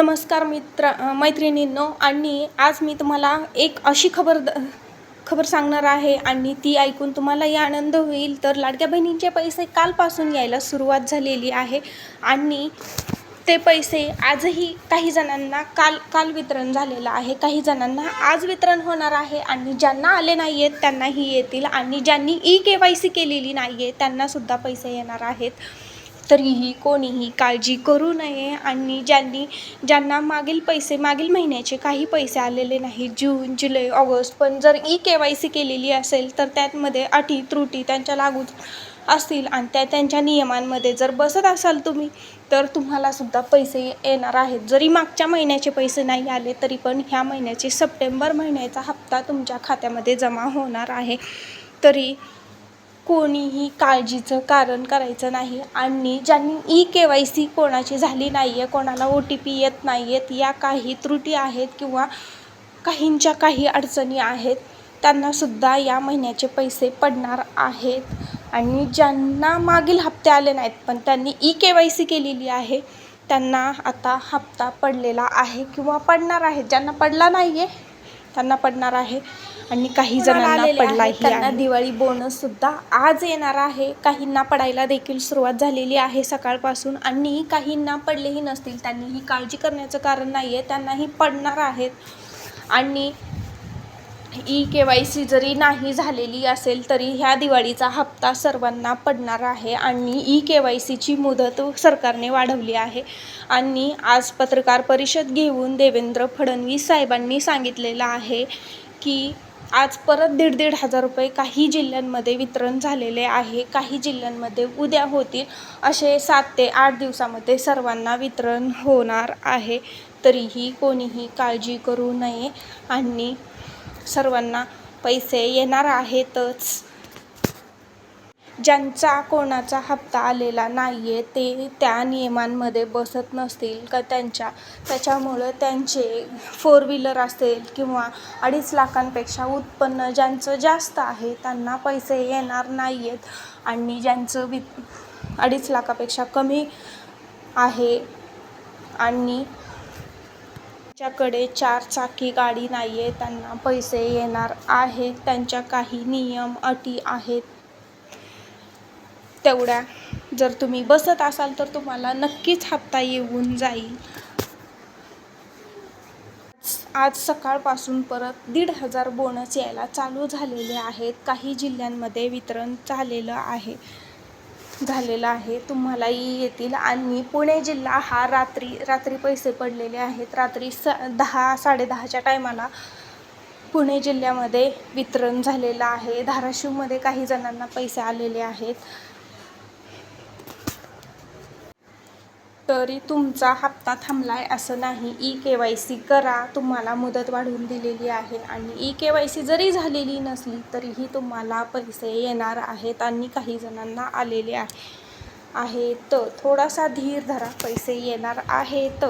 नमस्कार मित्र मैत्रिणींनो आणि आज मी तुम्हाला एक अशी खबर द- खबर सांगणार आहे आणि ती ऐकून तुम्हालाही आनंद होईल. तर लाडक्या बहिणींचे पैसे कालपासून यायला सुरुवात झालेली आहे आणि ते पैसे आजही काही जणांना काल काल वितरण झालेलं आहे. काही जणांना आज वितरण होणार आहे आणि ज्यांना आले नाही आहेत त्यांनाही येतील आणि ज्यांनी ई के वाय सी केलेली नाही आहे त्यांनासुद्धा पैसे येणार आहेत. तरीही कोणीही काळजी करू नये आणि ज्यांनी ज्यांना मागील पैसे मागील महिन्याचे काही पैसे आलेले नाही जून जुलै ऑगस्ट पण जर ई के वाय सी केलेली असेल तर त्यामध्ये अटी त्रुटी त्यांच्या लागू असतील आणि त्या त्यांच्या नियमांमध्ये जर बसत असाल तुम्ही तर तुम्हाला सुद्धा पैसे येणार आहेत. जरी मागच्या महिन्याचे पैसे नाही आले तरी पण ह्या महिन्याचे सप्टेंबर महिन्याचा हप्ता तुमच्या खात्यामध्ये जमा होणार आहे. तरी कोणीही काळजीचं कारण करायचं नाही. आणि ज्यांनी ई के वाय सी कोणाची झाली नाही आहे कोणाला ओ टी पी येत नाही आहेत या काही त्रुटी आहेत किंवा काहींच्या काही अडचणी आहेत त्यांनासुद्धा या महिन्याचे पैसे पडणार आहेत. आणि ज्यांना मागील हप्ते आले नाहीत पण त्यांनी ई के वाय सी केलेली आहे त्यांना आता हप्ता पडलेला आहे किंवा पडणार आहे. ज्यांना पडला नाही आहे त्यांना पडणार आहे. आणि काही जणांना पडलाही त्यांना दिवाळी बोनस सुद्धा आज येणार आहे. काहींना पडायला देखील सुरुवात झालेली आहे सकाळपासून आणि काहींना पडलेही नसतील. त्यांनीही काळजी करण्याचं कारण नाही आहे त्यांनाही पडणार आहेत. आणि ई के वाय सी जरी नाही झालेली असेल तरी ह्या दिवाळीचा हप्ता सर्वांना पडणार आहे आणि ई के वाय सीची मुदत सरकारने वाढवली आहे. आणि आज पत्रकार परिषद घेऊन देवेंद्र फडणवीस साहेबांनी सांगितलेलं आहे की आज परत दीड दीड हजार रुपये काही जिल्ह्यांमध्ये वितरण झालेले आहे काही जिल्ह्यांमध्ये उद्या होतील असे सात ते आठ दिवसामध्ये सर्वांना वितरण होणार आहे. तरीही कोणीही काळजी करू नये आणि सर्वांना पैसे येणार आहेतच. ज्यांचा कोणाचा हप्ता आलेला नाही आहे ते त्या नियमांमध्ये बसत नसतील का त्यांच्या? त्याच्यामुळं त्यांचे फोर व्हीलर असेल किंवा अडीच लाखांपेक्षा उत्पन्न ज्यांचं जास्त आहे त्यांना पैसे येणार नाही आहेत आणि ज्यांचं वि अडीच लाखापेक्षा कमी आहे आणि ज्याकडे चार चाकी गाडी नाही आहे त्यांना पैसे येणार आहेत. त्यांच्या काही नियम अटी आहेत. तेवढ्या. जर तुम्ही बसत असाल तर तुम्हाला नक्कीच हप्ता येऊन जाईल. आज सकाळपासून परत दीड हजार बोनस यायला चालू झालेले आहेत. काही जिल्ह्यांमध्ये वितरण झालेलं आहे. झालेलं आहे. तुम्हालाही येतील. आणि पुणे जिल्हा हा रात्री रात्री पैसे पडलेले आहेत. रात्री स दहा साडेदहाच्या टायमाला पुणे जिल्ह्यामध्ये वितरण झालेलं आहे. धाराशिवमध्ये काही जणांना पैसे आलेले आहेत. तरी तुमचा हप्ता थांबलाय असं नाही. ई के वाय सी करा. तुम्हाला मुदत वाढवून दिलेली आहे आणि ई के वाय सी जरी झालेली नसली तरीही तुम्हाला पैसे येणार आहेत आणि काही जणांना आलेले आहे. आहेत. थोडासा धीर धरा. पैसे येणार आहेत.